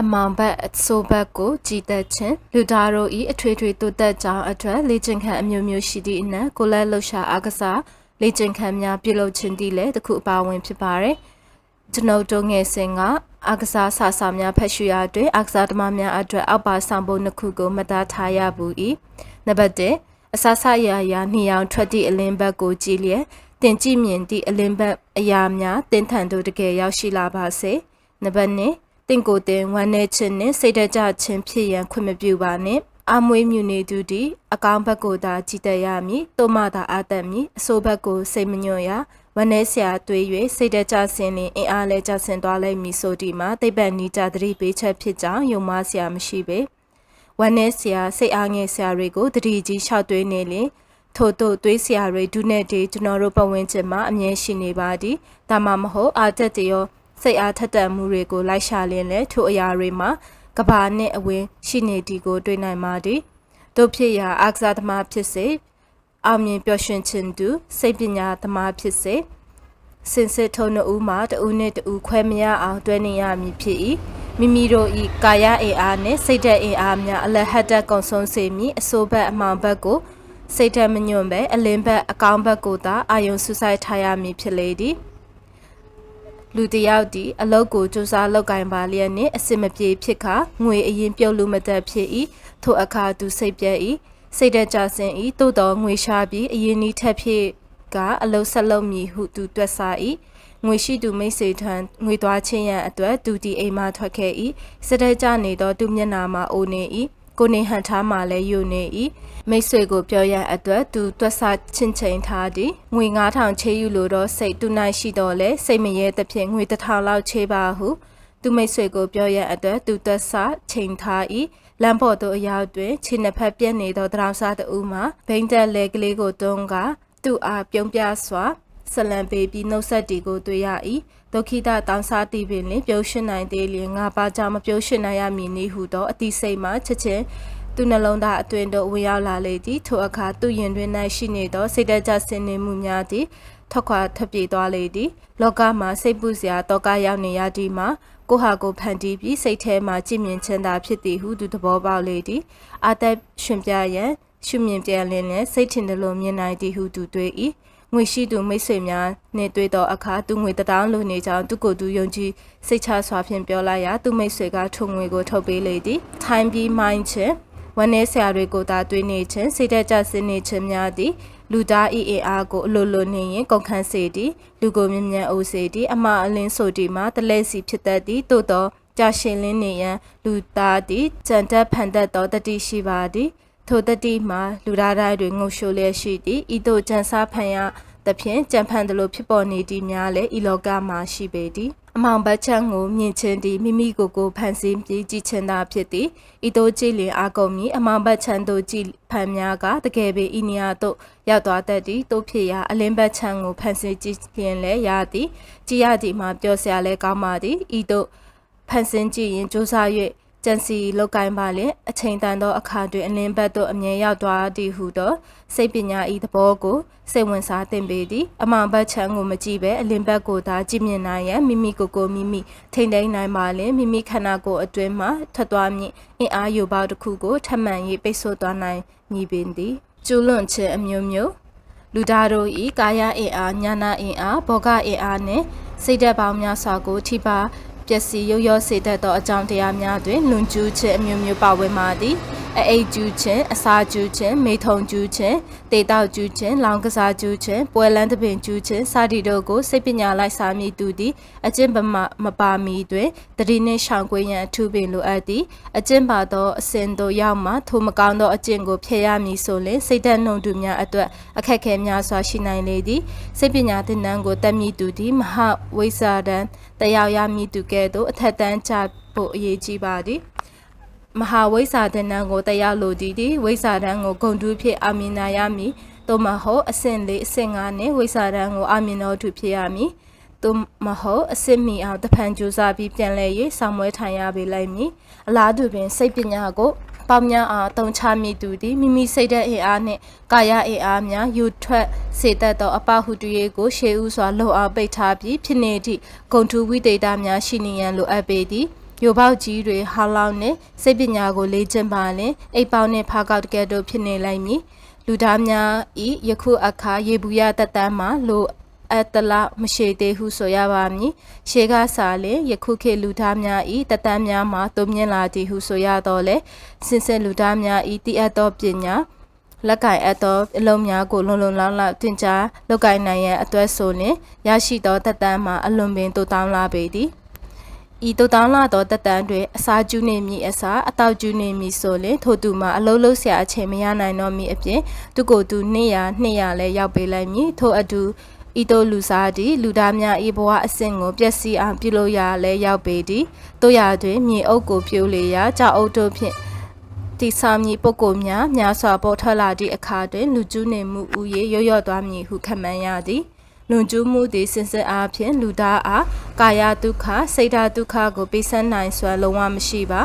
အမောင်ဘက်အဆိုးဘက်ကိုကြည်သက်ခြင်းလူသားတို့ဤအထွေထွေတိုးတက်ကြောင်းအတွက်လေ့ကျင့်ခန်းအမျိုးမျိုးရှိသည့်အနက်ကိုလက်လှူရှာအားကစားလေ့ကျင့်ခန်းများပြုလုပ်ခြင်းတည်းလည်းတစ်ခုအပါအဝင်ဖြစ်ပါတယ်ကျွန်ုပ်တို့ငယ်စဉ်ကအားကစားဆာဆာများဖတ်ရှုရာတွင်အားကစားသမားများအတွက်အောက်ပါဆောင်ပုံနှစ်ခုကိုမှတ်သားထားရဘူး၏နံပါတ်1အဆဆရာရာနှစ်ယောင်ထွက်သည့်အလင်းဘက်ကိုကြည်လျက်တင်ကြည့်မြင်သည့်အလင်းဘက်အရာများတင်းထန်တို့တကယ်ရောက်ရှိလာပါစေနံပါတ်2 တင့်ကိုယ်တင်ဝမ်းနေခြင်းနှင့်စိတ်တကြခြင်းဖြစ်ရန်ခွင့်မပြုပါနှင့်အမွေးမြူနေသူသည်အကောင်းဘက်ကိုသာကြည်တတ်ရမည်သို့မှသာအားတတ်မည်အဆိုးဘက်ကိုစိတ်မညွတ်ရဝမ်းနေဆရာတွေး၍စိတ်တကြဆင်းလင်အင်အားလဲကြဆင်းသွားလိမ့်မည်ဆိုဒီမှာတိတ်ပတ်နီးကြသတိပေးချက်ဖြစ်ကြောင်းယုံမဆရာမရှိပေဝမ်းနေဆရာစိတ်အားငယ်ဆရာတွေကိုတတိကြီးလျှောက်တွေးနေလင်ထို့သို့သွေးဆရာတွေဒုနဲ့တေကျွန်တော်တို့ပတ်ဝန်းကျင်မှာအမြဲရှိနေပါသည်ဒါမှမဟုတ်အာတက်တရော စိတ်အားထက်သန်မှုတွေကိုလိုက်ရှာလင်းလဲထိုအရာတွေမှာကဘာနှင့်အဝင်ရှိနေသည်ကို တွေ့နိုင်ပါသည်တို့ဖြစ်ရာအာကစားသမားဖြစ်စေအောင်မြင်ပျော်ရွှင်ခြင်းသူစိတ်ပညာသမားဖြစ်စေစင်စစ်ထုံနှဦးမှာတဦးနှင့်တဦးခွဲမရအောင်တွဲနေရမည်ဖြစ်၏မိမိတို့၏ကာယအင်အားနှင့်စိတ်ဓာတ်အင်အားများအလဟတ်တက်ကုံဆုံးစေမည်အဆိုးဘက်အမှောင်ဘက်ကိုစိတ်ဓာတ်မညွန့်ပဲအလင်းဘက်အကောင်းဘက်ကိုသာအာယုံဆူဆိုင်ထားရမည်ဖြစ်လေသည် လူတယောက်ဒီအလုတ်ကိုစူးစမ်းလောက်ကင်ပါလျက်နှင့်အစင်မပြေဖြစ်ခါငွေအရင်ပြုတ်လို့မတတ်ဖြစ်၏ထိုအခါသူစိတ်ပြက်၏စိတ်တကြဆင်း၏သို့တော်ငွေရှာပြီးအရင်နီးထက်ဖြစ်ကအလုတ်ဆက်လုံးမည်ဟုသူတွက်ဆ၏ငွေရှိသူမိတ်ဆွေထံငွေသွားချင်းရန်အတွက်သူဒီအိမ်မှထွက်ခဲ့၏စတဲ့ကြနေသောသူမျက်နာမှာအိုနေ၏ ကိုနေဟန်ထားမှလည်းယုံနေ၏မိတ်ဆွေကိုပြောရန်အတွက်သူတွက်ဆချင်းချိန်ထားသည်ငွေ9000ချေးယူလိုတော့စိတ်တူနိုင်ရှိတော့လဲစိတ်မရဲသဖြင့်ငွေ1000လောက်ချေးပါဟုသူမိတ်ဆွေကိုပြောရန်အတွက်သူတွက်ဆချိန်ထား၏လမ်းပေါ်သို့အရောက်တွင်ခြေနှစ်ဖက်ပြက်နေသောတရောင်စားတအူးမှဘိန်းတက်လဲကလေးကိုတွန်းကသူ့အားပြုံးပြစွာဆလံပေးပြီးနှုတ်ဆက်တီကိုတွေ့ရ၏ ဒုက္ခိတတောင်းစားသည်ပင်လင်ပြုံးရှင်နိုင်သေးလျင်ငါပါကြောင့်မပြုံးရှင်နိုင်ရမည်နည်းဟုသောအတိစိတ်မှချက်ချင်းသူနှလုံးသားအတွင်တို့ဝင်ရောက်လာလေသည်ထိုအခါသူ့ရင်တွင်၌ရှိနေသောစိတ်တကြဆင်းနေမှုများသည်ထွက်ခွာထွက်ပြေးသွားလေသည်လောကမှာစိတ်ပူစရာတောကရောက်နေရသည်မှာကိုဟာကိုဖန်တီးပြီးစိတ်ထဲမှာကြည်မြင်ချမ်းသာဖြစ်သည်ဟုသူသဘောပေါက်လေသည်အာသက်ရှင်ပြရန်ရှုမြင်ပြန်လင်းနဲ့စိတ်ထင်တယ်လို့မြင်နိုင်သည်ဟုသူတွေး၏ ငွေရှိသူမိတ်ဆွေများနှင့်တွေ့သောအခါသူငွေတထောင်လိုနေကြောင်းသူကိုယ်သူယုံကြည်စိတ်ချစွာဖြင့်ပြောလိုက်ရာသူမိတ်ဆွေကထုံငွေကိုထုတ်ပေးလေသည်။ time ပြီးမိုင်းချင်းဝန်내ဆရာတွေကိုသာတွေးနေခြင်းစိတ်တကြစနေခြင်းများသည့်လူသားဤအင်အားကိုအလိုလိုနေရင်ကုန်ခန့်စေသည်လူကိုမြင်မြန်အိုစေသည်အမအလင်းဆိုသည်မှာတလဲစီဖြစ်တတ်သည်သို့သောကြာရှင်လင်းနေရန်လူသားသည်ကြံတက်ဖန်တတ်သောတတိရှိပါသည် ထိုတတိမှာလူသားတိုင်းတွင်ငုံရှိုလျက်ရှိသည်ဤသို့ကြံစားဖန်ရသဖြင့်ကြံဖန်သလိုဖြစ်ပေါ်နေသည်များလည်းဤလောကမှာရှိပေသည်အမောင်ဘတ်ချန်ကိုမြင်ချင်းသည်မိမိကိုယ်ကိုဖန်ဆင်းပြီးကြည်ချင်တာဖြစ်သည်ဤသို့ကြည်လင်အာကုန်မီအမောင်ဘတ်ချန်တို့ကြည်ဖန်များကတကယ်ပင်ဤနေရာသို့ရောက်သွားတတ်သည်တို့ဖြစ်ရာအလင်းဘတ်ချန်ကိုဖန်ဆင်းကြည်လင်လဲရသည်ကြည်ရသည်မှာပြောစရာလဲကောင်းပါသည်ဤသို့ဖန်ဆင်းကြည့်ရင်စူးစမ်း၍ ကြံစီလောက်ကိုင်းပါလင်အချိန်တန်သောအခါတွင်အလင်းဘတ်သို့အမြဲရောက်သွားသည်ဟုသောစိတ်ပညာဤသဘောကိုစိတ်ဝင်စားသင်ပေသည်အမောင်ဘတ်ချမ်းကိုမကြည့်ပဲအလင်းဘတ်ကိုသာကြည့်မြင်နိုင်ရန်မိမိကိုယ်ကိုမိမိထိန်သိမ်းနိုင်ပါလင်မိမိခန္ဓာကိုယ်အတွင်းမှထွက်သွားမည့်အင်အားယိုပေါတစ်ခုကိုထပ်မံ၍ပိတ်ဆို့သွားနိုင်မည်ပင်သည်ကျူးလွန်ခြင်းအမျိုးမျိုးလူသားတို့ဤကာယအင်အားညာနာအင်အားဘောဂအင်အားနှင့်စိတ်ဓာတ်ပေါင်းများစွာကိုထိပါပျ က်စီးရုပ်ရောစေတတ်သောအကြောင်းတရားများတွင်လွန်ကျူးခြင်းအမျိုးမျိုးပါဝင်ပါသည်အအိတ်ကျူးခြင်းအစာကျူးခြင်းမေထုံကျူးခြင်းတေတောက်ကျူးခြင်းလောင်ကစားကျူးခြင်းပွဲလန်းသပင်ကျူးခြင်းစသည်တို့ကိုစိတ်ပညာလိုက်စားမိသူသည်အကျင့်ပမမပါမီတွင်တတိနှင့်ရှောင်ကွင်းရန်အထူးပင်လိုအပ်သည်အကျင့်ပါသောအစဉ်သို့ရောက်မှထိုမကောင်းသောအကျင့်ကိုဖျက်ရမည်ဆိုလျှင်စိတ်ဓာတ်နှုံသူများအတွက်အခက်ခဲများစွာရှိနိုင်လေသည်စိတ်ပညာသင်တန်းကိုတက်မြည်သူသည်မဟာဝိဇ္ဇာတန်တရားရမည်သူကဲ့သို့အထက်တန်းချဖို့အရေးကြီးပါသည်မဟာဝိဇာတဏ္ဍကိုတရားလိုတည်သည်ဝိဇာတန်ကိုဂုံတူးဖြစ်အာမင်နာရမည်သို့မဟုတ်အဆင့်လေးအဆင့်ငါနှင့်ဝိဇာတန်ကိုအာမင်တော်သူဖြစ်ရမည်သို့မဟုတ်အစစ်မီအောင်တဖန်ကြိုးစားပြီးပြန်လဲ၍ဆောင်မွဲထိုင်ရပေလိုက်မည်အလားတူပင်စိတ်ပညာကို ပေါင်းများအားတုံချမိသူသည်မိမိစိတ်ဓာတ်အင်အားနှင့်ကာယအင်အားများယူထွက်စေတတ်သောအပဟုတရေကိုရှေးဥစွာလှုပ်အောင်ပိတ်ထားပြီးဖြစ်နေသည့်ဂုံထူဝိတေတာများရှိနေရန်လိုအပ်ပေသည်ပြိုပေါက်ကြီးတွေဟောင်းလောင်းနဲ့စိတ်ပညာကိုလေ့ကျင့်ပါလင်အိပ်ပေါင်းနဲ့ဖားကောက်တကယ်တို့ဖြစ်နေလိုက်မည်လူသားများဤယခုအခါရေဘူးရတတန်းမှာလို အပ်တလားမရှိသေးဟုဆိုရပါမည်ရှေးကစားလင်ယခုခေတ်လူသားများဤတတန်းများမှာတုံမြင့်လာသည်ဟုဆိုရတော့လေစင်စစ်လူသားများဤတည်အပ်သောပညာလက်ကင်အပ်သောအလုံးများကိုလုံလုံလောက်လောက်တင်ကြားလောက်ကင်နိုင်ရန်အတွက်ဆိုလင်ရရှိသောတတန်းမှာအလွန်ပင်တူတောင်းလာပေသည်ဤတူတောင်းလာသောတက်တန်းတွင်အစာကျူးနေမည်အစာအတောက်ကျူးနေမည်ဆိုလင်ထို့သူမှာအလုံးလုံးဆရာအချိန်မရနိုင်တော့မည်အပြင်သူကိုယ်သူ200 200လဲရောက်ပေးလိုက်မည်ထို့အတူ ဤတို့လူစားသည်လူသားများဤဘဝအဆင့်ကိုပျက်စီးအောင်ပြုလုပ်ရလဲရောက်ပေသည်တို့ရာတွင်မြေအုပ်ကိုပြိုးလေရာကြောက်အုပ်တို့ဖြင့်တိဆောင်းမည်ပုဂ္ဂိုလ်များများစွာပေါ်ထွက်လာသည့်အခါတွင်လူကျူးနေမှုဥယေရော့ရော့သွားမည်ဟုခန့်မှန်းရသည်လွန်ကျူးမှုသည်စင်စစ်အားဖြင့်လူသားအားကာယဒုက္ခစိတ်ဓာတ်ဒုက္ခကိုပေးဆန်းနိုင်စွာလုံးဝမရှိပါ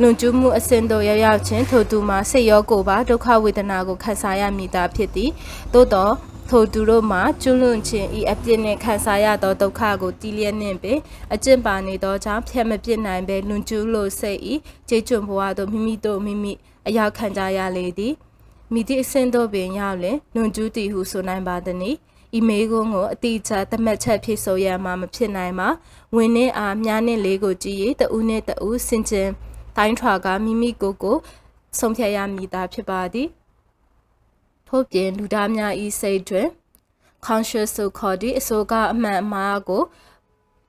လွန်ကျူးမှုအစဉ်တို့ရောက်ရောက်ချင်းထိုသူမှာစိတ်ရောကိုယ်ပါဒုက္ခဝေဒနာကိုခံစားရမိတာဖြစ်သည်သို့တော့ ထိုသူတို့မှာကျွလွန်ခြင်းဤအပြစ်နှင့်ခံစားရသောဒုက္ခကိုတီးလျက်နှင့်ပင်အကျင့်ပါနေသောကြောင့်ဖျက်မပြစ်နိုင်ပဲလွန်ကျူးလို့စိတ်ဤကျေကျွံဘဝသို့မိမိတို့မိမိအရောက်ခံကြရလေသည်မိသည့်အဆင့်တို့ပင်ရောက်လင်လွန်ကျူးသည်ဟုဆိုနိုင်ပါသည်။ဤမေကုန်းကိုအတိအကျသတ်မှတ်ချက်ဖြစ်ဆိုရမှာမဖြစ်နိုင်ပါ။ဝင်နဲ့အားမြားနဲ့လေးကိုကြည့်ရတဦးနဲ့တဦးစင်ကျင်တိုင်းထွာကမိမိကိုယ်ကိုဆုံးဖြတ်ရမည်သာဖြစ်ပါသည်။ ထို့ပြင်လူသားများဤစိတ်တွင် conscious ဆိုခေါ်သည့်အစိုးကအမှန်အမှားကို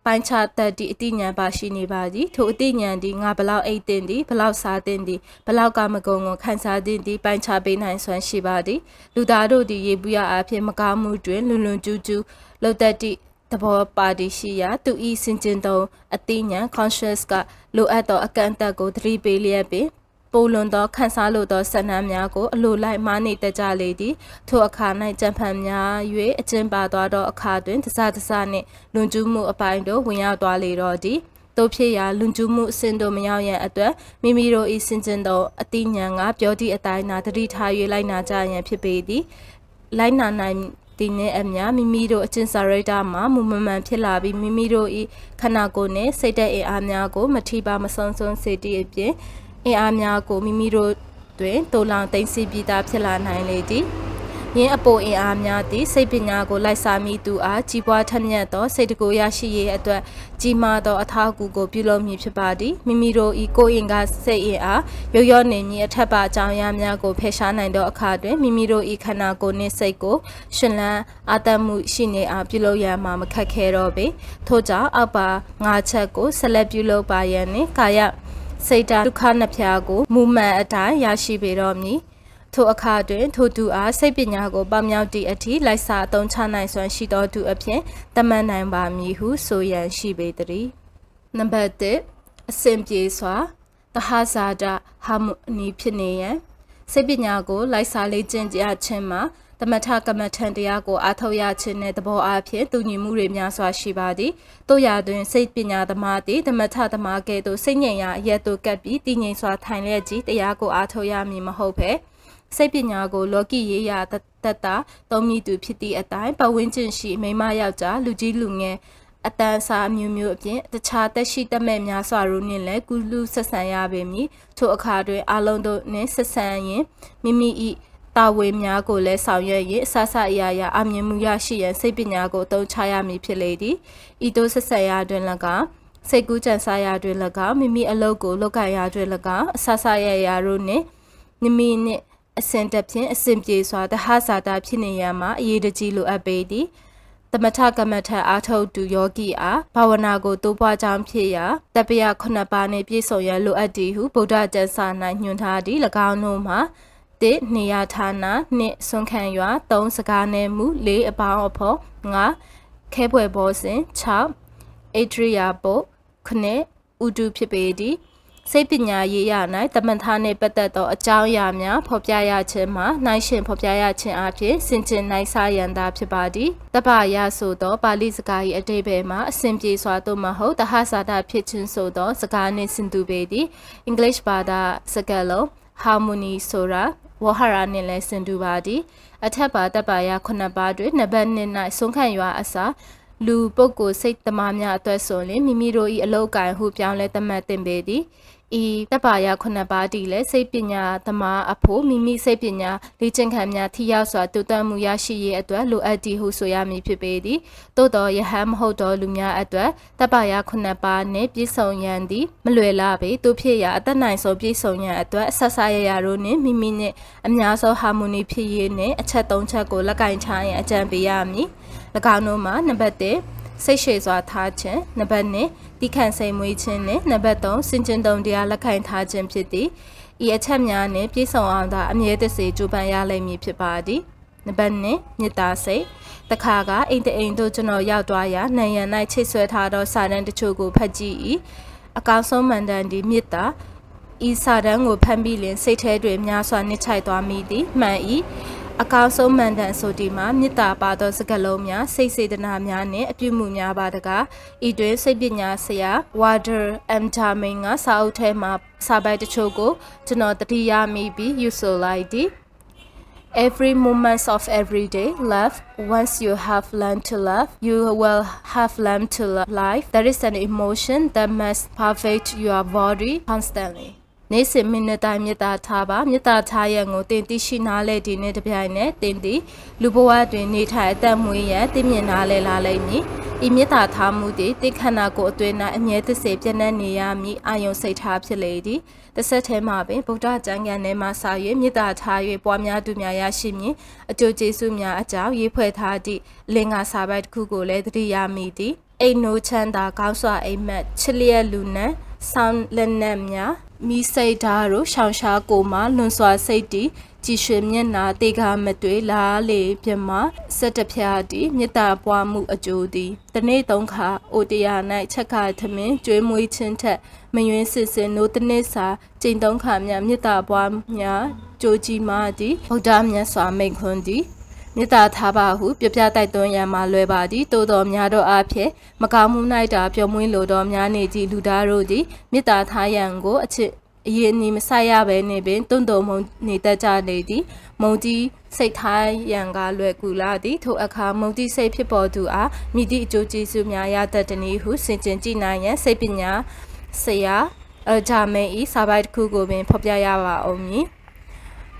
ပိုင်းခြားတတ်သည့်အတိညာဉ်ပါရှိနေပါသည်ထိုအတိညာဉ်သည်ငါဘလောက်အိတ်တင်သည်ဘလောက်စားတင်သည်ဘလောက်ကမကုံကိုခန်းစားတင်သည်ပိုင်းခြားပေးနိုင်စွမ်းရှိပါသည်လူသားတို့သည်ရေပူရအဖြစ်မကောင်းမှုတွင်လွန်လွန်ကျူးကျူးလှုပ်တတ်သည့်တဘောပါတီရှိရာသူဤစင်ကျင်သောအတိညာဉ် conscious ကလိုအပ်သောအကန့်အသတ်ကိုသတိပေးလျက်ပင် ပိုလွန်သောခန်းစားလိုသောဆန္ဒများကိုအလိုလိုက်မားနေတကြလေသည်ထိုအခါ၌ကြံဖန်များ၍အကျဉ်ပါသွားသောအခါတွင်တစတစနှင့်လွန်ကျူးမှုအပိုင်းတို့ဝင်ရောက်သွားလေတော့သည်တို့ဖြစ်ရာလွန်ကျူးမှုအဆင့်တို့မရောက်ရန်အတွက်မိမိတို့၏စင်ကျင်သောအတိညာဏ်ကပြောသည့်အတိုင်းသာတတိထား၍လိုက်နာကြရန်ဖြစ်ပေသည်လိုက်နာနိုင်ဒီနဲ့အမြမိမိတို့အချင်းစာရိတ္တမှာမူမမှန်ဖြစ်လာပြီးမိမိတို့၏ခန္ဓာကိုယ်နှင့်စိတ်တဲ့အင်အားများကိုမထိပါမဆုံးဆုံးစေတည်အပြင် အင်အားများကိုမိမိတို့တွင်တိုးလောင်သိမ်းဆည်းပြီးသားဖြစ်လာနိုင်လေသည်ယင်းအပိုအင်အားများသည့်စိတ်ပညာကိုလိုက်စားမိသူအားကြီးပွားထက်မြက်သောစိတ်တကိုရရှိရေးအတွက်ကြီးမားသောအထောက်အကူကိုပြုလုပ်မည်ဖြစ်ပါသည်မိမိတို့ဤကိုယ်အင်ကစိတ်အင်အားရောရောနေမည်အထက်ပါအကြောင်းအရာများကိုဖယ်ရှားနိုင်သောအခါတွင်မိမိတို့ဤခန္ဓာကိုယ်နှင့်စိတ်ကိုရှင်လန်းအာတတ်မှုရှိနေအောင်ပြုလုပ်ရမှာမခက်ခဲတော့ပေထို့ကြောင့်အောက်ပါငါးချက်ကိုဆက်လက်ပြုလုပ်ပါရန်နှင့်ကာယ စိတ်ဓာတ်ဒုက္ခနှစ်ဖြာကိုမူမှန်အတိုင်းရရှိပေတော့မည်ထိုအခါတွင်ထိုသူအားစိတ်ပညာကိုပေါမြောက်သည့်အထိလိုက်စာအသုံးချနိုင်စွမ်းရှိသောသူအဖြစ်တမန်နိုင်ပါမည်ဟုဆိုရန်ရှိပေသည်နံပါတ်1အစဉ်ပြေစွာတဟဇာတဟာမိုနီဖြစ်နေရန်စိတ်ပညာကိုလိုက်စာလေ့ကျင့်ကြခြင်းမှာ တမထကမ္မထံတရားကိုအားထုတ်ရခြင်းနဲ့သဘောအားဖြင့်တူညီမှုတွေများစွာရှိပါသည်တို့ရာတွင်စိတ်ပညာသမားသည်တမထသမားကဲ့သို့စိတ်ငြိမ်ရာအရက်သို့ကပ်ပြီးတည်ငြိမ်စွာထိုင်လျက်ကြီးတရားကိုအားထုတ်ရမည်မဟုတ်ဘဲစိတ်ပညာကိုလောကီရေးရာတတ်တာသုံးမိသူဖြစ်သည့်အတိုင်းပဝင်းကျင်ရှိမိမယောက်ျားလူကြီးလူငယ်အတန်းစားမျိုးမျိုးအပြင်တခြားသက်ရှိတမဲ့များစွာတို့နှင့်လည်းကုလူဆက်ဆံရပေမည်ထိုအခါတွင်အလုံးတို့နှင့်ဆက်ဆံရင်မိမိ၏ တာဝန်များကိုလည်းဆောင်ရွက်၍အဆဆအရာရာအမြင်မှုရရှိရန်စိတ်ပညာကိုအသုံးချရမည်ဖြစ်လေသည်ဤသို့ဆက်ဆက်ရာတွင်၎င်းစိတ်ကူးကြံစားရာတွင်၎င်းမိမိအလုပ်ကိုလုပ်ကိုင်ရာတွင်၎င်းအဆဆရရာတို့နှင့်မိမိနှင့်အစဉ်တဖြင့်အစဉ်ပြေစွာတဟဇာတာဖြစ်နေရမှာအရေးတကြီးလိုအပ်ပေသည်သမထကမ္မထအာထုတ်သူယောဂီအားဘာဝနာကိုတိုးပွားကြောင်းဖြစ်ရာတပယခုနှစ်ပါးနှင့်ပြည့်စုံရန်လိုအပ်သည်ဟုဗုဒ္ဓကျမ်းစာ၌ညွှန်ထားသည့်၎င်းတို့မှာ တစ်နေရဌာနနှစ်ဆွန်ခံရွာသုံးစကားနယ်မူလေးအပေါင်းအဖော်ငါခဲပွဲဘောစဉ်6အေထရီယာပုတ်ခနဲ့ဥတုဖြစ်ပေသည်စိတ်ပညာရေးရ၌တမန်ထားနှင့်ပတ်သက်သောအကြောင်းအရာများဖော်ပြရခြင်းမှာနိုင်ရှင်ဖော်ပြရခြင်းအပြင်စင်ကျင်နိုင်စားရန်သာဖြစ်ပါသည်တပရဆိုသောပါဠိစကား၏အတိပ္ပယ်မှာအစဉ်ပြေစွာသို့မဟုတ်တဟဇာတဖြစ်ခြင်းဆိုသောစကားနှင့်ဆင်တူပေသည် English ဘာသာစကားလုံး harmony ဆိုတာ ဝဟရာနှင့်လည်းဆင်တူပါသည်အထက်ပါတပ်ပါရခုနှစ်ပါးတွင်နံပါတ်1၌ဆုံးခံရွာအစာလူပုဂ္ဂိုလ်စိတ်သမားများအတွက်ဆိုရင်မိမိတို့၏အလောက်ကိုင်ဟုပြောင်းလဲသတ်မှတ်တင်ပေသည် ဤတပ်ပါရခုနှစ်ပါးတည်လဲစိတ်ပညာသမားအဖို့မိမိစိတ်ပညာလေ့ကျင့်ခံများထိရောက်စွာတူတတ်မှုရရှိရေးအတွက်လိုအပ်သည်ဟုဆိုရမည်ဖြစ်ပေသည်သို့တော်ယဟန်မဟုတ်သောလူများအတွက်တပ်ပါရခုနှစ်ပါးနှင့်ပြည့်စုံရန်သည်မလွယ်လာပေသူဖြစ်ရာအသက်နိုင်ဆုံးပြည့်စုံရန်အတွက်အဆက်ဆက်ရရတို့နှင့်မိမိနှင့်အများဆုံးဟာမိုနီဖြစ်ရေးနှင့်အချက်၃ချက်ကိုလက်ကင်ချရန်အကြံပေးရမည်၎င်းတို့မှာနံပါတ်1စိတ်ရှည်စွာထားခြင်းနံပါတ်2 တိခန့်စိတ်မွေးခြင်းနဲ့နံပါတ်3စင်ကျင်တုံတရားလက်ခံထားခြင်းဖြစ်သည်ဤအချက်များနှင့်ပြည့်စုံအောင်သာအမြဲတစေကြိုးပမ်းရလိမ့်မည်ဖြစ်ပါသည်နံပါတ်2မေတ္တာစိတ်တခါကအိမ်တအိမ်တို့ကျွန်တော်ရောက်သွားရာနံရံ၌ချိတ်ဆွဲထားသောစာတန်းတချို့ကိုဖတ်ကြည့်၏အကောင်းဆုံးမှန်တမ်းဒီမေတ္တာဤစာတန်းကိုဖတ်ပြီးလင်စိတ်ထဲတွင်များစွာနှိမ့်ချိုက်သွားမိသည်မှန်၏ အကောင်းဆုံးမှန်တန်ဆိုဒီမှာမေတ္တာပါသောစကားလုံးများစိတ်စေတနာများနှင့်အပြုမှုများပါတကားဤတွင်စိတ်ပညာဆရာ Wader M. Darmin ကစာအုပ်ထဲမှာစာပိုက်တချို့ကိုကျွန်တော်တတိယမိပြီးယူဆိုလိုက်သည် Every moment of every day love once you have learned to love you will have learned to love life that is an emotion that must pervade your body constantly နေ့စဉ်မိနစ်တိုင်းမေတ္တာထားပါမေတ္တာထားရန်ကိုတင်သိရှိနားလဲဒီနေ့တပြိုင်နက်တင်သည်လူဘဝတွင်နေထိုင်အသက်မွေးရန်သိမြင်နားလဲလာလိမ့်မည်ဤမေတ္တာထားမှုသည်တိခန္ဓာကိုယ်အတွင်း၌အမြဲတစေပြည့်နှက်နေရမည်အာယုံစိတ်ထားဖြစ်လေသည်တစ်ဆက်တည်းမှာပင်ဗုဒ္ဓကျမ်းဂန်ထဲမှာစာ၍မေတ္တာထား၍ပွားများသူများရရှိမည်အကျိုးကျေးဇူးများအကြောင်းရေးဖွဲ့ထားသည့်လင်္ကာစာပိုက်တစ်ခုကိုလည်းသတိရမိသည်အိမ်နိုးချမ်းသာကောင်းစွာအိမ်မက်ချစ်လျက်လူနံ ဆောင်းလက်နက်များမိစိတ်ဓာတ်တို့ရှောင်ရှားကိုမှလွန်စွာစိတ်တီကြည်ရွှင်မျက်နာတေကာမတွေ့လားလေပြမစက်တဖျားတီမေတ္တာပွားမှုအကျိုးသည်တနေ့သုံးခါအိုတရား၌ချက်ခါသမင်ကျွေးမွေးခြင်းထက်မယွင်းစစ်စင်နိုးတနေ့စာကျင့်သုံးခါမြမေတ္တာပွားများကြိုးကြီးမာသည်ဗုဒ္ဓမြတ်စွာမိန့်ခွန်းသည် မေတ္တာထားပါဟုပြပြတိုက်သွင်းရန်မှာလွယ်ပါသည်တိုးတော်များသောအဖြစ်မကောင်းမှု၌တာပျော်မွေးလိုသောများနေကြည်လူသားတို့သည်မေတ္တာထားရန်ကိုအချစ်အရင်နီမဆိုင်ရပဲနေပင်တွန့်တုံမုံနေတတ်ကြလေသည်မုံကြီးစိတ်ထားရန်ကလွယ်ကူလာသည်ထိုအခါမုံကြီးစိတ်ဖြစ်ပေါ်သူအားမိသည့်အကျိုးကျေးဇူးများရတတ်သည်နည်းဟုဆင်ခြင်ကြည့်နိုင်ရန်စိတ်ပညာဆရာအဂျာမေဤစာပိုက်တစ်ခုကိုပင်ဖော်ပြရပါအောင်မည်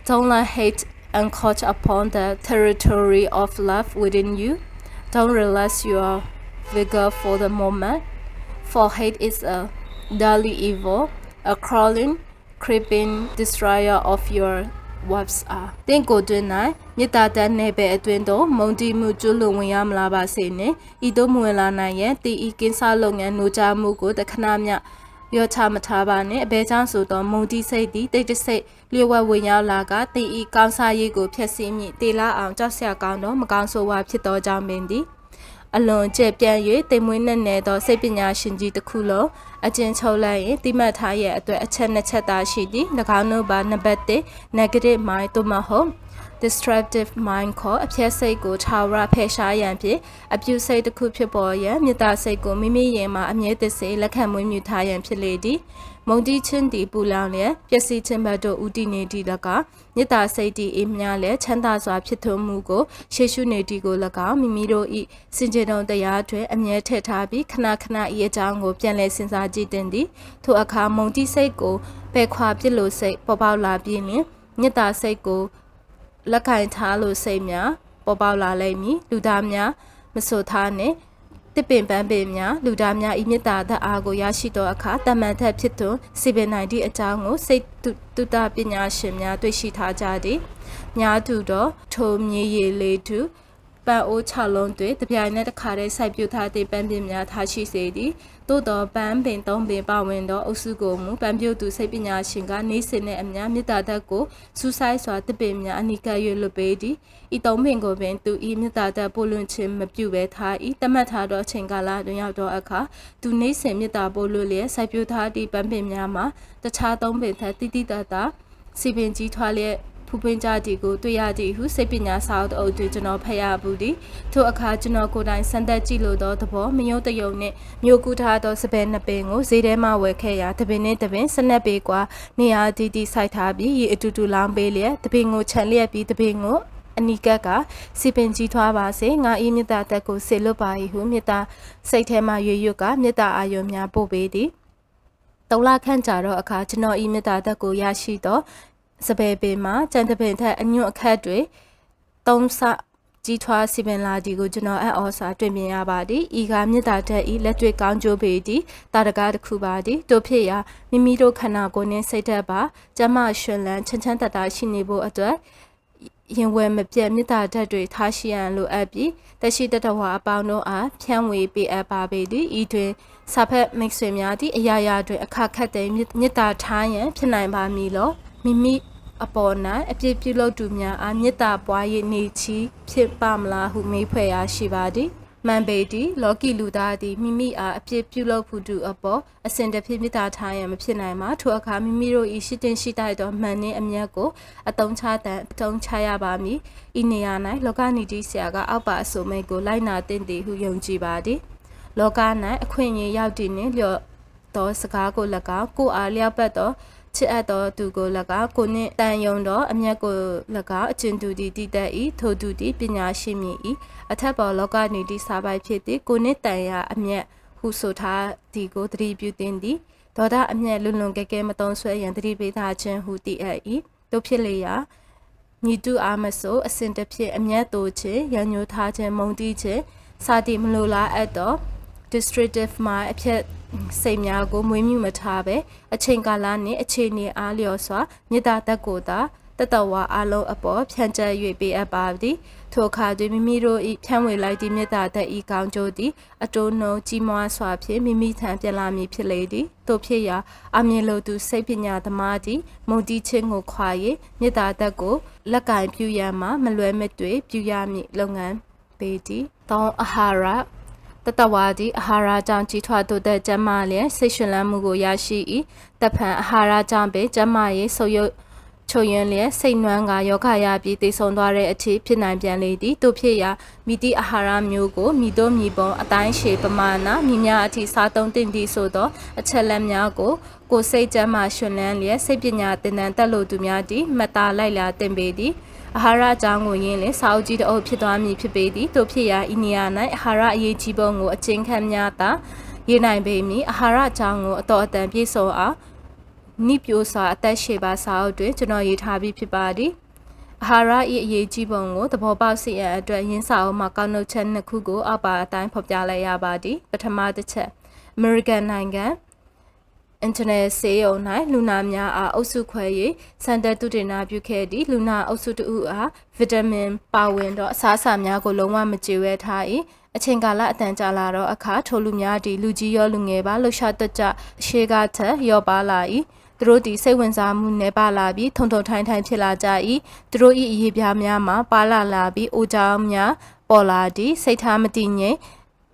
Don't let hate encroach upon the territory of love within you. Don't relax your vigor for the moment, for hate is a deadly evil, a crawling, creeping destroyer of your works are တင့်ကိုတွင်၌မေတ္တာတတ်နေပဲအတွင်သို့မုံတီမှုကျွလွန်ဝင်ရမလားပါစေနှင့်ဤသို့မဝင်လာနိုင်ရန်တီဤကင်းစားလုပ်ငန်းနှိုးချမှုကိုတခဏမျှ ရောချမထားပါနဲ့အဘဲချောင်းဆိုသောမုံတီစိတ်သည်တိတ်တဆိတ်လျှို့ဝှက်ဝင်ရောက်လာကတီဤကောင်းစားရေးကိုဖျက်ဆီးမိတေလာအောင်ကြောက်စရာကောင်းသောမကောင်းဆိုးဝါဖြစ်သောကြောင့်ပင်သည်အလွန်ကျက်ပြန့်၍တိမ်မွေးနဲ့နယ်သောစိတ်ပညာရှင်ကြီးတစ်ခုလုံးအကျဉ်းချုပ်လိုက်ရင်တိမှတ်ထားရဲ့အတွက်အချက်နှစ်ချက်သာရှိသည်၎င်းတို့ပါနံပါတ်1 negative mind သို့မဟုတ် destructive mind ခေါ်အပြည့်စိတ်ကိုထာဝရဖယ်ရှားရန်ဖြင့်အပြုစိတ်တစ်ခုဖြစ်ပေါ်ရန်မေတ္တာစိတ်ကိုမိမိရင်မှာအမြဲတစေလက်ခံမွေးမြူထားရန်ဖြစ်လေသည်မုန်တီးချင်းတီပူလောင်လျက်ပျက်စီးခြင်းဘတ်တို့ဥတီနေတီလကမေတ္တာစိတ်တီအေးမြလည်းချမ်းသာစွာဖြစ်ထွန်းမှုကိုရှေရှုနေတီကို၎င်းမိမိတို့ဤစင်ကြယ်တော်တရားတွေအမြဲထည့်ထားပြီးခဏခဏဤအကြောင်းကိုပြန်လည်စဉ်းစားကြည့်တင်သည်ထိုအခါမုန်တီးစိတ်ကိုပယ်ခွာပြစ်လို့စိတ်ပေါ်ပေါက်လာပြီးလျင်မေတ္တာစိတ်ကို လက်ကင်ထားလို့စိတ်များပေါ်ပေါက်လာလိမ့်မည်လူသားများမဆိုထားနဲ့တစ်ပင်ပန်းပင်များလူသားများဤမေတ္တာဓာတ်အားကိုရရှိသောအခါတမန်ထက်ဖြစ်သွန်းစီပင်နိုင်သည့်အကြောင်းကိုစိတ်တုတပညာရှင်များတွေ့ရှိထားကြသည်များသူသောထိုမြေရည်လေးသူပန်းအိုး6လုံးတွင်တပြိုင်နက်တစ်ခါတည်းစိုက်ပျိုးထားသည့်ပန်းပင်များထားရှိစေသည် သို့သောပန်းပင်သုံးပင်ပါဝင်သောအုပ်စုကိုမူပန်းပြုတ်သူစိတ်ပညာရှင်ကနေစဉ်နှင့်အမျှမေတ္တာဓာတ်ကိုစူးစိုက်စွာတပင်များအနိက၍လွတ်ပေးသည်ဤသုံးပင်ကိုပင်သူဤမေတ္တာဓာတ်ပို့လွှင့်ခြင်းမပြုဘဲထားဤတမတ်ထားသောအချိန်ကာလတွင်ရောက်သောအခါသူနေစဉ်မေတ္တာပို့လွှတ်လျက်စိုက်ပျိုးထားသည့်ပန်းပင်များမှာတခြားသုံးပင်ထက်တိတိတတ်တာစီပင်ကြီးထွားလျက် ဖူးပင်းကြသည်ကိုတွေ့ရသည်ဟုစိတ်ပညာစာအုပ်အုပ်တွင်ကျွန်တော်ဖတ်ရဘူးသည်ထိုအခါကျွန်တော်ကိုယ်တိုင်စံသက်ကြည့်လို့သောသဘောမယုံတယုံနှင့်မြို့ကူးထားသောစပယ်နှစ်ပင်ကိုဈေးထဲမှဝယ်ခဲ့ရာတပင်နှင့်တပင်စနက်ပေကွာနေရာတီတီစိုက်ထားပြီးရေအတူတူလောင်းပေးလျက်တပင်ကိုခြံလျက်ပြီးတပင်ကိုအနီကက်ကစီပင်ကြီးထွားပါစေငါဤမေတ္တာတက်ကိုဆေလွတ်ပါ၏ဟုမေတ္တာစိတ်ထဲမှရွရွကမေတ္တာအာရုံများပို့ပေးသည်သုံးလခန့်ကြာတော့အခါကျွန်တော်ဤမေတ္တာတက်ကိုရရှိတော့ စပယ်ပင်မှာကြံတပင်ထက်အညွန့်အခက်တွေသုံးဆကြီးထွားစီပင်လာဒီကိုကျွန်တော်အံ့ဩစွာတွေ့မြင်ရပါသည်ဤကမေတ္တာတက်ဤလက်တွေ့ကောင်းကျိုးပေသည်တာတကားတစ်ခုပါသည်တို့ဖြစ်ရာမိမိတို့ခန္ဓာကိုယ်နှင့်စိတ်ဓာတ်ပါကျမရှင်လန်းချမ်းချမ်းသာသာရှိနေဖို့အတွက်ရင်ဝယ်မပြတ်မေတ္တာဓာတ်တွေထားရှိရန်လိုအပ်ပြီးတရှိတတဝါအပေါင်းတို့အားဖြန့်ဝေပေးအပ်ပါပေသည်ဤတွင်စာဖက်မိတ်ဆွေများသည့်အရာရာတွင်အခက်ခတ်တဲ့မေတ္တာထားရန်ဖြစ်နိုင်ပါမည်လော မိမိအပေါ်၌အပြစ်ပြုလုပ်သူများအားမေတ္တာပွား၍နေချီဖြစ်ပါမလားဟုမေးဖွယ်ရာရှိပါသည်မန်ပေတီလော်ကီလူသားသည်မိမိအားအပြစ်ပြုလုပ်ဖူးသူအပေါ်အစဉ်တစ်ဖြစ်မေတ္တာထားရန်မဖြစ်နိုင်ပါထိုအခါမိမိတို့၏ရှိတင်ရှိတိုက်သောမှန်နှင့်အမျက်ကိုအတုံးချတဲ့အတုံးချရပါမည်ဤနေရာ၌လောကနီတိဆရာကအောက်ပါအဆိုမိတ်ကိုလိုက်နာတင်သည်ဟုယုံကြည်ပါသည်လောက၌အခွင့်အရေးရောက်တည်နှင့်လျော့သောစကားကို၎င်းကိုအားလျောက်ပတ်သော ချစ်အပ်သောသူကို၎င်းကိုနှင့်တန်ယုံသောအမျက်ကို၎င်းအကျဉ်သူသည်တည်တတ်၏ထိုသူသည်ပညာရှိမြင်၏အထက်ပေါ်လောကနေတိစာပိုက်ဖြစ်သည်ကိုနှင့်တန်ရာအမျက်ဟုဆိုထားသည်ကိုသတိပြုတင်သည်ဒေါသအမျက်လွန်လွန်ကဲကဲမတုံးဆွဲရန်သတိပေးထားခြင်းဟုတည်အပ်၏တို့ဖြစ်လေရာညီတူအားမဆိုအစဉ်တစ်ဖြစ်အမျက်တိုခြင်းရန်ညိုထားခြင်းမုံတီးခြင်းစသည်မလိုလားအပ်သော distractive မှာအဖြစ် စိတ်များကိုမွေးမြူမထားပဲအချိန်ကာလနှင့်အခြေအနေအားလျော်စွာမေတ္တာတက်ကိုသာတတဝါအလုံးအပေါ်ဖြန့်ကျက်၍ပေးအပ်ပါသည်ထိုအခါတွင်မိမိတို့၏ဖြန့်ဝေလိုက်သည့်မေတ္တာတက်ဤကောင်းကျိုးသည်အတိုးနှုံကြီးမွားစွာဖြင့်မိမိထံပြန်လာမည်ဖြစ်လေသည်တို့ဖြစ်ရာအမြင်လိုသူစိတ်ပညာသမားသည်မုန်တီးခြင်းကိုခွာ၍မေတ္တာတက်ကိုလက်ကင်ပြုရန်မှာမလွဲမသွေပြုရမည်လုပ်ငန်းပေသည်တောင်းအာဟာရ တတဝါသည်အာဟာရကြောင့်ကြီးထွားတိုးတက်ကျန်းမာလျက်စိတ်ရှင်လန်းမှုကိုရရှိ၏တပ်ဖန်အာဟာရကြောင့်ပဲကျန်းမာရေးဆုပ်ယုပ်ချုပ်ရင်းလျက်စိတ်နွမ်းကယောဂရပြီးတည်ဆုံသွားတဲ့အထိဖြစ်နိုင်ပြန်လေသည်တို့ဖြစ်ရာမိတိအာဟာရမျိုးကိုမိတို့မိပုံအတိုင်းရှည်ပမာဏမိများအထိစားသုံးတင်သည်ဆိုသောအချက်လက်များကိုကိုစိတ်ကျမ်းမှရှင်လန်းလျက်စိတ်ပညာသင်တန်းတက်လို့သူများသည်မှတ်သားလိုက်လာတင်ပေသည် အာဟာရအကြောင်းကိုရင်းလင်စာအုပ်ကြီးတအုပ်ဖြစ်သွားမည်ဖြစ်ပေသည်တို့ဖြစ်ရာဤနေရာ၌အာဟာရအရေးကြီးပုံကိုအချင်းခံများသာရေးနိုင်ပေမည်အာဟာရအကြောင်းကိုအတော်အတန်ပြည့်စုံအောင်နိပြိုစာအသက်ရှည်ပါစာအုပ်တွင်ကျွန်တော်ရေးထားပြီးဖြစ်ပါသည်အာဟာရ၏အရေးကြီးပုံကိုသဘောပေါက်စေရန်အတွက်ရင်းစာအုပ်မှာကောက်နှုတ်ချက်နှစ်ခုကိုအောက်ပါအတိုင်းဖော်ပြလိုက်ရပါသည်ပထမတစ်ချက် American နိုင်ငံ အင်တာနက်ဆေးရုံ၌လူနာများအားအုပ်စုခွဲ၍စံတက်တုတင်နာပြုခဲ့သည့်လူနာအုပ်စုတဦးအားဗီတာမင်ပါဝင်သောအစားအစာများကိုလုံးဝမကြေဝဲထား၏အချိန်ကာလအတန်ကြာလာတော့အခါထိုလူများသည်လူကြီးရောလူငယ်ပါလှူရှားတက်ကြရှေးကားထက်ရော့ပါလာ၏သူတို့သည်စိတ်ဝင်စားမှုနဲ့ပါလာပြီးထုံထုံထိုင်းထိုင်းဖြစ်လာကြ၏သူတို့၏အရေးပြားများမှာပါလာလာပြီးအိုကြောင်များပေါ်လာသည်စိတ်ထားမတည်ငြိမ်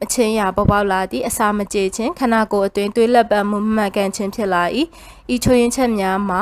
အချင်းရာပေါ်ပေါက်လာသည့်အစာမကြေခြင်းခန္ဓာကိုယ်အတွင်းသွေးလက်ပတ်မှုမှန်ကန်ခြင်းဖြစ်လာ၏ဤချိုးရင်ချက်များမှာ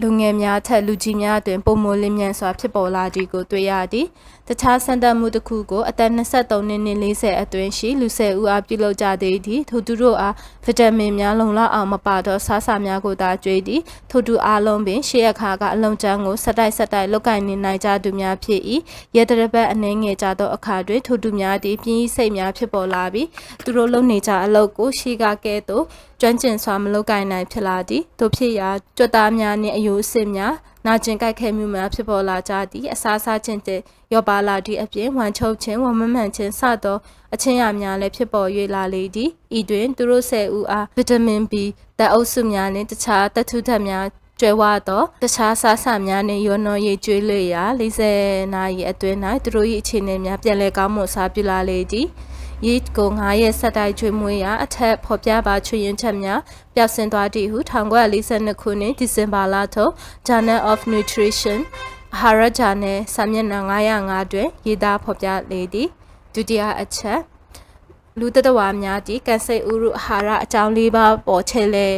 လူငယ်များထက်လူကြီးများတွင်ပုံမလင်းမြန်စွာဖြစ်ပေါ်လာသည်ကိုတွေ့ရသည် တခြားစံတက်မှုတစ်ခုကိုအသက်23နှစ်နှင့်40အတွင်းရှိလူ10ဦးအားပြုလုပ်ကြသေးသည်ထိုသူတို့အားဗီတာမင်များလုံလောက်အောင်မပါသောစားစာများကိုသာကျွေးသည်ထိုသူအားလုံးပင်ရှေ့အခါကအလုံးချမ်းကိုဆက်တိုက်ဆက်တိုက်လုတ်ကင်နေနိုင်ကြသူများဖြစ်၏ရဲတရပတ်အနေငယ်ကြသောအခါတွင်ထိုသူများသည်ပြင်းစိတ်များဖြစ်ပေါ်လာပြီးသူတို့လုံနေကြအလုပ်ကိုရှေ့ကကဲ့သို့ကျွမ်းကျင်စွာမလုတ်ကင်နိုင်ဖြစ်လာသည်တို့ဖြစ်ရာကြွက်သားများနှင့်အယိုးအစ်များ နာကျင်ကြိုက်ခဲမှုများဖြစ်ပေါ်လာကြသည်အစားစားခြင်းတဲ့ရောပါလာသည့်အပြင်ဝမ်းချုပ်ခြင်းဝမ်းမမှန်ခြင်းစသောအချင်းရာများလည်းဖြစ်ပေါ်၍လာလေသည်ဤတွင်သူတို့၁၀ဦးအားဗီတာမင် B ဓာတ်အုပ်စုများနှင့်တခြားတထုထက်များကျွဲဝသောတခြားစားဆများနှင့်ရောနှောရည်ကျွေးလျရာ40နာရီအတွင်း၌သူတို့၏အခြေအနေများပြန်လည်ကောင်းမွန်စွာပြုလာလေသည် ရစ်ကို9ရက်ဆက်တိုက်ကျွေးမွေးရာအထက်ဖော်ပြပါချွေရင်ချက်များပျောက်ဆင်းသွားသည်ဟု1942ခုနှစ်ဒီဇင်ဘာလထုတ် Journal of Nutrition အာဟာရဂျာနယ်စာမျက်နှာ905တွင်ရေးသားဖော်ပြလေသည်ဒုတိယအချက်လူတတဝါများသည့်ကန်စိတ်ဥရုအာဟာရအကြောင်းလေးပါပေါ်ချဲလဲ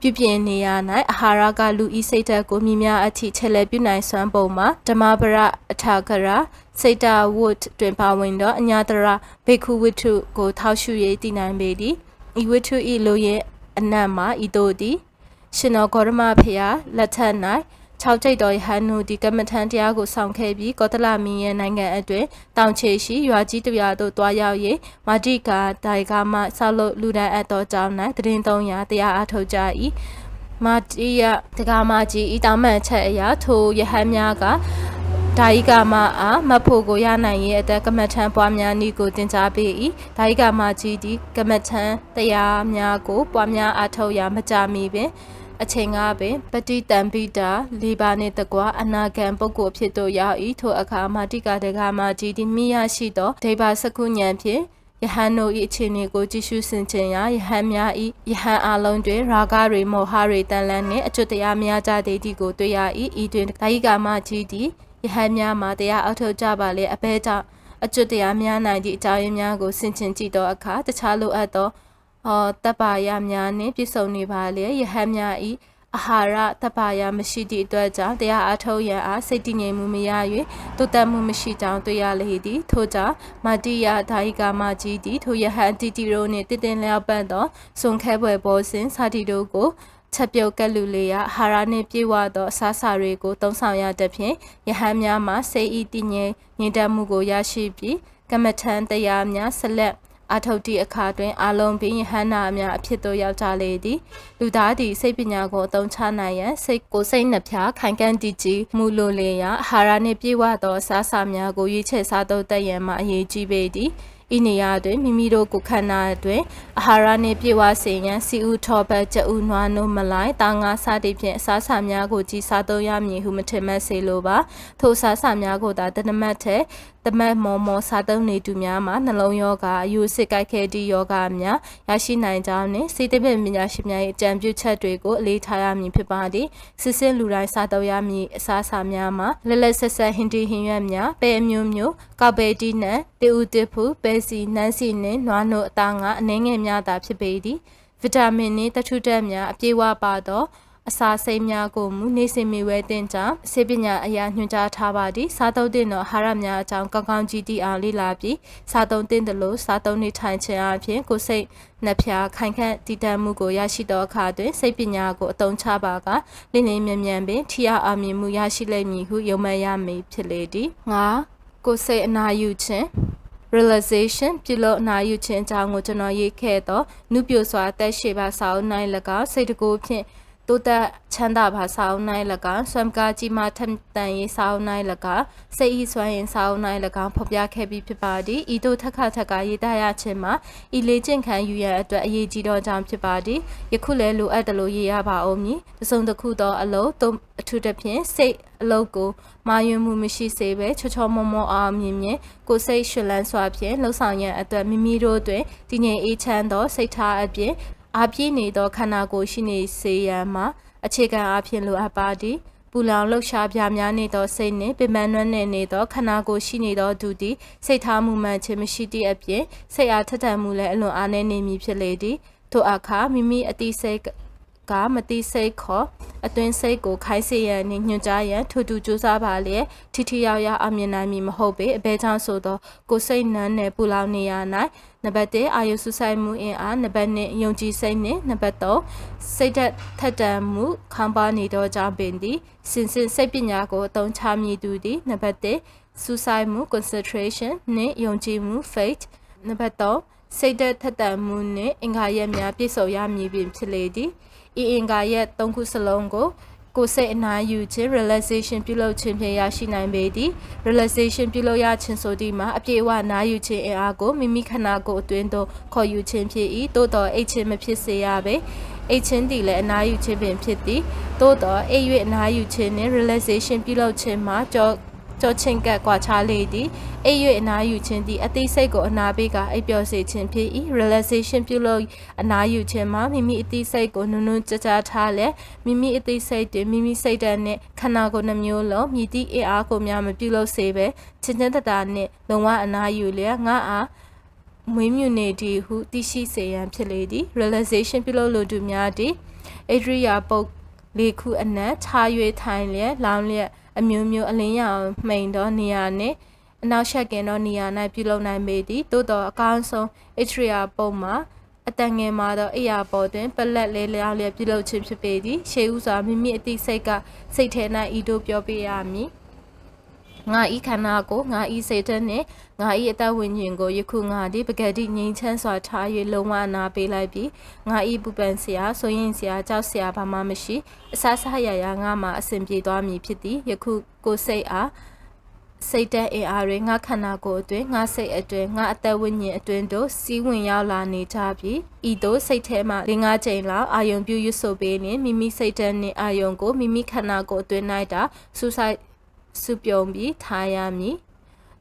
ပြုပြင်နေရ၌အာဟာရကလူဤစိတ်ဓာတ်ကိုမြင်များအထိချဲလဲပြုနိုင်စွမ်းပုံမှာဓမ္မပရအထာကရာ စိတ်တာဝတ်တွင်ပါဝင်သောအညာတရာဘေခုဝိထုကိုထောက်ရှု၍တည်နိုင်ပေသည်ဤဝိထုဤလိုရဲ့အနတ်မှာဤတို့သည်ရှင်တော်ဂေါရမဖေဟာလက်ထက်၌6ကျိတ်တော်ယဟန်နုဒီကမ္မထံတရားကိုဆောင်ခဲ့ပြီးကောသလမင်းရဲ့နိုင်ငံအတွင်းတောင်ချေရှိရွာကြီးတရွာသို့တွားရောက်၍မာတိကာဒိုင်ကာမဆောက်လုပ်လူဒန်းအပ်သောကြောင့်၌တရင်300တရားအားထုတ်ကြ၏မာတိယတက္ကမကြီးဤတောင်းမှန်ချက်အရာထိုယဟန်များက ဒါယိကမအားမဖို့ကိုရနိုင်ရဲ့အတက်ကမထံပွားများနည်းကိုတင် जा ပေ၏ဒါယိကမကြီးသည်ကမထံတရားများကို ပွားများအားထုတ်ရာမကြမီပင်အချိန်ကပင်ပတိတံပိတာလီဘာနှင့်တကွာအနာဂံပုဂ္ဂိုလ်ဖြစ်သို့ရောက်၏ထိုအခါမာတိကာတကမာကြီးသည်မိရရှိသောဒေဘာစကုညံဖြင့်ယဟန်တို့၏အခြေအနေကိုကြည့်ရှုဆင်ခြင်ရာယဟန်များ၏ယဟန်အလုံးတွင်ရာဂတွေမောဟတွေတန်လန်းနှင့်အကျွတ်တရားများကြသည်ဒီကိုတွေ့ရ၏ဤတွင်ဒါယိကာမကြီးသည် ယဟန်များမှာတရားအောက်ထုတ်ကြပါလေအဘဲကြောင့်အကျွတ်တရားများနိုင်သည့်အကြောင်းရင်းများကိုဆင်ခြင်ကြည့်သောအခါတခြားလိုအပ်သောအော်တပ်ပါရများနှင့်ပြည့်စုံနေပါလေယဟန်များ၏အာဟာရတပ်ပါရမရှိသည့်အတွက်ကြောင့်တရားအားထုတ်ရန်အားစိတ်တည်ငြိမ်မှုမရ၍တိုးတက်မှုမရှိကြောင်းတွေ့ရလေသည်ထို့ကြောင့်မာတိယဒါယိကာမကြီးသည်ထိုယဟန်တီတီရိုနှင့်တည်တင်လျောက်ပတ်သောစွန်ခဲပွဲပေါ်စဉ်စာတီတို့ကို ချက်ပြုတ်ကက်လူလေးရအာဟာရနှင့်ပြည့်ဝသောအစားအစာတွေကိုသုံးဆောင်ရတဲ့ဖြင့်ယဟန်များမှာစိတ်ဤတည်ငြိမ်ငြိမ်သက်မှုကိုရရှိပြီးကမ္မထံတရားများဆက်လက်အထုတ်တိအခါတွင်အာလုံးပင်ယဟန္တာအများအဖြစ်သို့ရောက်ကြလေသည်လူသားသည်စိတ်ပညာကိုအသုံးချနိုင်ရန်စိတ်ကိုစိတ်နှပြခိုင်ကန့်တည်ကြည်မူလိုလေရာအာဟာရနှင့်ပြည့်ဝသောအစားအစာများကိုရွေးချယ်စားသုံးတတ်ရန်မှာအရေးကြီးပေသည်ဤနေရာတွင်မိမိတို့ကိုခန္ဓာအတွင်းအာဟာရနှင့်ပြည့်ဝစေရန်စီဥထောပတ်ကြဥနွားနို့မလိုက်တာငါစသည်ဖြင့်အစားအစာများကိုကြီးစားသုံးရမည်ဟုမထင်မှတ်စေလိုပါထိုအစားအစာများကိုသာတနမတ်ထက်တမတ်မောမောစားသုံးနေသူများမှာနှလုံးယောဂအယူစစ်ကိုက်ခဲသည့်ယောဂများရရှိနိုင်ကြောင်းနှင့်စေတပင်ပညာရှင်များ၏အကြံပြုချက်တွေကိုအလေးထားရမည်ဖြစ်ပါသည်စစ်စစ်လူတိုင်းစားသုံးရမည်အစားအစာများမှာလက်လက်ဆက်ဆက်ဟင်တီဟင်ရွက်များပဲအမျိုးမျိုးကောက်ပဲတီးနှံတေဦးတစ်ဖူပဲစီနန်းစီနှင့်နွားနို့အသားငါအနှဲငယ်များသာဖြစ်ပေသည်ဗီတာမင်နှင့်တထုတက်များအပြည့်အဝပါသောအစာစိမ်းများကိုမူနေစင်မီဝဲတင်ကြောင့်ဆေးပညာအရာညွှန်ကြားထားပါသည်စားသုံးတဲ့တော့အာဟာရများအကြောင်းကောင်းကောင်းကြည့်သိအောင်လေ့လာပြီးစားသုံးတဲ့လို့စားသုံးနေထိုင်ခြင်းအပြင်ကိုယ်စိတ်နှဖျားခိုင်ခန့်တည်တံ့မှုကိုရရှိသောအခါတွင်စိတ်ပညာကိုအသုံးချပါကလင်းလင်းမြန်မြန်ပင်ထိရောက်အောင်မြင်မှုရရှိလိမ့်မည်ဟုယုံမှန်ရမည်ဖြစ်လေသည်ငါကိုယ်စိတ်အနာယူခြင်း realization ပြုလို့အနာယူခြင်းအကြောင်းကိုကျွန်တော်ရေးခဲ့တော့နုပြိုစွာအသက်ရှည်ပါစာအုပ်နိုင်၎င်းစိတ်တကူဖြင့် တိုးတက်ချမ်းသာပါစာအုပ်နိုင်၎င်းဆွမ်းကားကြီးမှထက်တန်ရေးစာအုပ်နိုင်၎င်းစိတ်ဤစွမ်းရင်စာအုပ်နိုင်၎င်းဖော်ပြခဲ့ပြီးဖြစ်ပါသည်ဤတို့ထက်ခါထက်ကရေးသားရခြင်းမှာဤလေးကျင့်ခံယူရန်အတွက်အရေးကြီးသောကြောင့်ဖြစ်ပါသည်ယခုလည်းလိုအပ်တယ်လို့ရေးရပါအောင်မည်တစုံတစ်ခုသောအလုပ်သို့အထူးသဖြင့်စိတ်အလုပ်ကိုမာယွင်မှုမရှိစေဘဲချောချောမောမောအောင်မြင်မြင်ကိုစိတ်ရှင်လန်းစွာဖြင့်လှုပ်ဆောင်ရန်အတွက်မိမိတို့တွင်တည်ငြိမ်အေးချမ်းသောစိတ်ထားအပြင် အားပြည့်နေသောခန္ဓာကိုယ်ရှိနေစေရန်မှာအခြေခံအားဖြင့်လိုအပ်ပါသည်ပူလောင်လှုပ်ရှားပြများနေသောစိတ်နှင့်ပင်ပန်းနွမ်းနယ်နေသောခန္ဓာကိုယ်ရှိနေသောသူသည်စိတ်ထားမှုမှန်ခြင်းမရှိသည့်အပြင်စိတ်အားထက်သန်မှုလည်းအလွန်အားနည်းနေမည်ဖြစ်လေသည်ထိုအခါမိမိအတိစိတ် ကမတိစိတ်ခေါ်အတွင်းစိတ်ကိုခိုင်းစေရန်နှင့်ညွှန်ကြားရန်ထို့တူကြိုးစားပါလျက်ထိထိရောက်ရောက်အမြင်နိုင်မည်မဟုတ်ပေအဘဲချောင်းဆိုသောကိုစိတ်နန်းနယ်ပူလောင်နေရ၌နံပါတ်1အာယုစုဆိုင်မှုအင်အားနံပါတ်2ယုံကြည်စိတ်နှင့်နံပါတ်3စိတ်သက်ထက်တန်မှုခံပါနေသောကြောင့်ပင်သည်စင်စစ်စိတ်ပညာကိုအသုံးချမည်သူသည်နံပါတ်1စူဆိုင်မှု concentration နှင့်ယုံကြည်မှု faith နံပါတ်3စိတ်သက်ထက်တန်မှုနှင့်အင်္ဂါရက်များပြည့်စုံရမည်ပင်ဖြစ်လေသည် ဤအင်္ဂါရက်၃ခုစလုံးကိုကိုယ်စိတ်အနာယူခြင်း relaxation ပြုလုပ်ခြင်းဖြင့်ရရှိနိုင်ပေသည် relaxation ပြုလုပ်ရခြင်းဆိုသည်မှာအပြည့်အဝနာယူခြင်းအင်အားကိုမိမိခန္ဓာကိုယ်အတွင်းသို့ခေါ်ယူခြင်းဖြစ်၏သို့တော်အိတ်ခြင်းမဖြစ်စေရပေအိတ်ခြင်းသည်လည်းအနာယူခြင်းပင်ဖြစ်သည်သို့တော်အိတ်၍အနာယူခြင်းနှင့် relaxation ပြုလုပ်ခြင်းမှာကြော ကြောချင်းကပ်ကွာခြားလေသည်အိပ်၍အနားယူခြင်းသည်အသိစိတ်ကိုအနာပေးကအိပ်ပျော်စေခြင်းဖြစ်၏ relaxation ပြုလုပ်အနားယူခြင်းမှာမိမိအသိစိတ်ကိုနုံနုံကြကြထားလဲမိမိအသိစိတ်တွင်မိမိစိတ်ဓာတ်နှင့်ခန္ဓာကိုယ်နှမျိုးလုံးမြည်သည့်အင်အားကိုများမပြုလုပ်စေဘဲချင်းချင်းတတာနှင့်လုံဝအနားယူလျက်ငါအားမွေးမြူနေသည်ဟုသိရှိစေရန်ဖြစ်လေသည် realization ပြုလုပ်လိုသူများသည် Adria ပုတ်လေးခုအနက်ခြား၍ထိုင်လျက်လောင်းလျက် အမျိုးမျိုးအလင်းရောင်မှိန်သောနေရာနှင့်အနောက်ရှက်ကင်သောနေရာ၌ပြုလုပ်နိုင်ပေသည်သို့သောအကောင်းဆုံး Atria ပုံမှာအတန်ငယ်မှာတော့အိယာပေါ်တွင်ပလက်လဲလျောင်းလျက်ပြုလုပ်ခြင်းဖြစ်ပေသည်ရှေးဥစွာမိမိအတိစိတ်ကစိတ်ထဲ၌ဤတို့ပြောပြရမည် ငါဤခန္ဓာကိုငါဤစိတ်ဓာတ်နှင့်ငါဤအတဝိညာဉ်ကိုယခုငါသည်ပဂတိငြိမ်းချမ်းစွာထား၍လုံးဝနာပေးလိုက်ပြီးငါဤပူပန်စရာဆိုရင်စရာကြောက်စရာဘာမှမရှိအဆဆရရငါမှာအစဉ်ပြေသွားမည်ဖြစ်သည်ယခုကိုစိတ်အားစိတ်တဲ့အင်အားတွေငါခန္ဓာကိုယ်အတွင်းငါစိတ်အတွင်းငါအသက်ဝိညာဉ်အတွင်းတို့စီးဝင်ရောက်လာနေကြပြီးဤတို့စိတ်ထဲမှာ၄၅ချိန်လောက်အာယုံပြုရွတ်ဆိုပေးနေမိမိစိတ်တဲ့နှင့်အာယုံကိုမိမိခန္ဓာကိုယ်အတွင်း၌တာဆူဆိုင် စုပြုံပြီးထားရမည်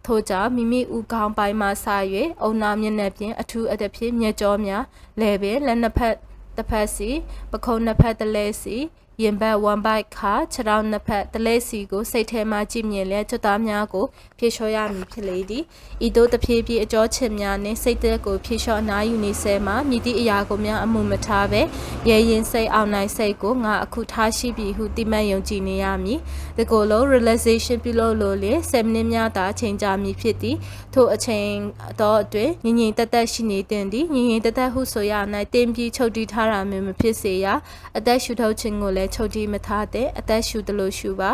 ထို့ကြောင့်မိမိဥကောင်းပိုင်းမှစ၍အုံနာမျက်နှာပြင်အထူးအတဖြစ်မျက်ကြောများလဲပင်လက်နှစ်ဖက်တစ်ဖက်စီပခုံးနှစ်ဖက်တစ်လဲစီရင်ဘတ်ဝမ်ဘိုက်ခါခြေထောက်နှစ်ဖက်တလဲစီကိုစိတ်ထဲမှကြည့်မြင်လျက်ကျွတ်သားများကို ဖြေလျှော်ရမည်ဖြစ်လေသည်ဤသို့တဖြည်းဖြည်းအကြောချစ်များနှင့်စိတ်သက်ကိုဖြေလျှော်အနာယူနေဆဲမှာမြည်သည့်အရာကိုများအမှုမထားပဲရဲရင်စိတ်အောင်နိုင်စိတ်ကိုငါအခုထားရှိပြီဟုတိမှတ်ယုံကြည်နေရမည်ဒီကိုယ်လုံး realization ပြုလုပ်လို့လေ7မိနစ်များသာအချိန်ကြာမည်ဖြစ်သည်ထို့အချိန်တော့အတွင်းငြိမ်ငြိမ်သက်သက်ရှိနေတင်သည်ငြိမ်ငြိမ်သက်သက်ဟုဆိုရ၌တင်းပြီးချုပ်တီးထားတာမျိုးမဖြစ်စေရအသက်ရှူထုတ်ခြင်းကိုလည်းချုပ်တီးမထားတဲ့အသက်ရှူသလိုရှူပါ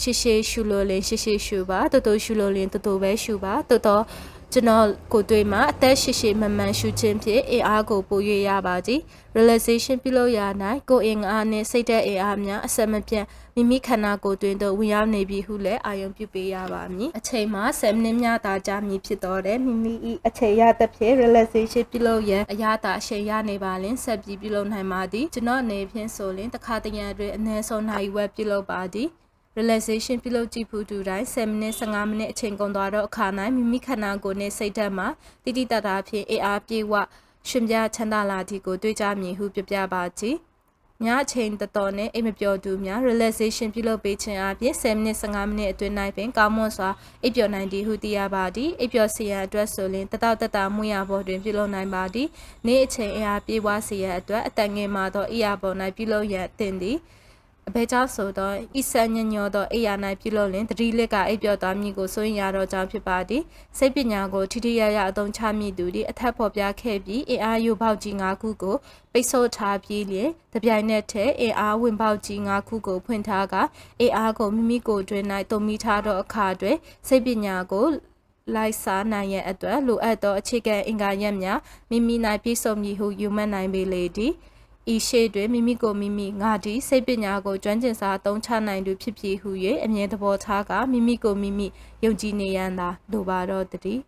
ရှေ့ရှေ့ရှူလို့လင်ရှေ့ရှေ့ရှူပါတိုးတိုးရှူလို့လင်တိုးတိုးပဲရှူပါတိုးတော့ကျွန်တော်ကိုယ်တွေ့မှာအသက်ရှည်ရှည်မှန်မှန်ရှူခြင်းဖြင့်အင်အားကိုပို၍ရပါသည် relaxation ပြုလုပ်ရ၌ကိုယ်အင်အားနှင့်စိတ်ဓာတ်အင်အားများအဆက်မပြတ်မိမိခန္ဓာကိုယ်တွင်သို့ဝင်ရောက်နေပြီဟုလည်းအာရုံပြုပေးရပါမည်အချိန်မှာ7မိနစ်များသာကြာမည်ဖြစ်တော့တယ်မိမိ၏အချိန်ရသဖြင့် relaxation ပြုလုပ်ရန်အရသာအချိန်ရနေပါလင်ဆက်ပြီးပြုလုပ်နိုင်ပါသည်ကျွန်တော်အနေဖြင့်ဆိုရင်တစ်ခါတရံအတွင်းအနည်းဆုံးနိုင်ဝက်ပြုလုပ်ပါသည် relaxation ပြုလုပ်ကြည့်ဖို့တူတိုင်း7မိနစ်15မိနစ်အချိန်ကုန်သွားတော့အခါ၌မိမိခန္ဓာကိုယ်နှင့်စိတ်ဓာတ်မှာတိတိတတ်တာဖြင့်အေးအားပြေဝရှင်ပြချမ်းသာလာသည်ကိုတွေ့ကြမည်ဟုပြပြပါကြည်ညအချိန်တတော်နဲ့အိမ်မပျော်သူများ relaxation ပြုလုပ်ပေးခြင်းအပြင်7မိနစ်15မိနစ်အတွင်း၌ပင်ကောင်းမွန်စွာအိပ်ပျော်နိုင်သည်ဟုသိရပါသည်အိပ်ပျော်စေရန်အတွက်ဆိုရင်တတောက်တတမွေးရပေါ်တွင်ပြုလုပ်နိုင်ပါသည်နေ့အချိန်အားပြေဝစေရန်အတွက်အတန်ငယ်မှာသောအိယာပေါ်၌ပြုလုပ်ရန်တင်သည် အဘဲကြောင့်ဆိုတော့ဤဆန်ညညောသောအိယာ၌ပြုလုပ်လင်တတိလက်ကအိပ်ပျော်သွားမည်ကိုဆိုရင်ရတော့ကြောင့်ဖြစ်ပါသည်စိတ်ပညာကိုထိထိရရအသုံးချမိသူသည်အထက်ဖော်ပြခဲ့ပြီးအင်အားယူပေါက်ကြီး၅ခုကိုပိတ်ဆို့ထားပြီးလျင်တပြိုင်နက်တည်းအင်အားဝင်ပေါက်ကြီး၅ခုကိုဖွင့်ထားကအင်အားကိုမိမိကိုယ်တွင်၌တုံမိထားသောအခါတွင်စိတ်ပညာကိုလိုက်စားနိုင်ရန်အတွက်လိုအပ်သောအခြေခံအင်္ဂါရပ်များမိမိ၌ပြည့်စုံမည်ဟုယူမှတ်နိုင်ပေလေသည် ဤရှေ့တွင်မိမိကိုမိမိငါသည်စိတ်ပညာကိုကျွမ်းကျင်စွာအသုံးချနိုင်သူဖြစ်ဖြစ်ဟု၍အမြဲသဘောထားကမိမိကိုမိမိယုံကြည်နေရန်သာလိုပါတော့တည်း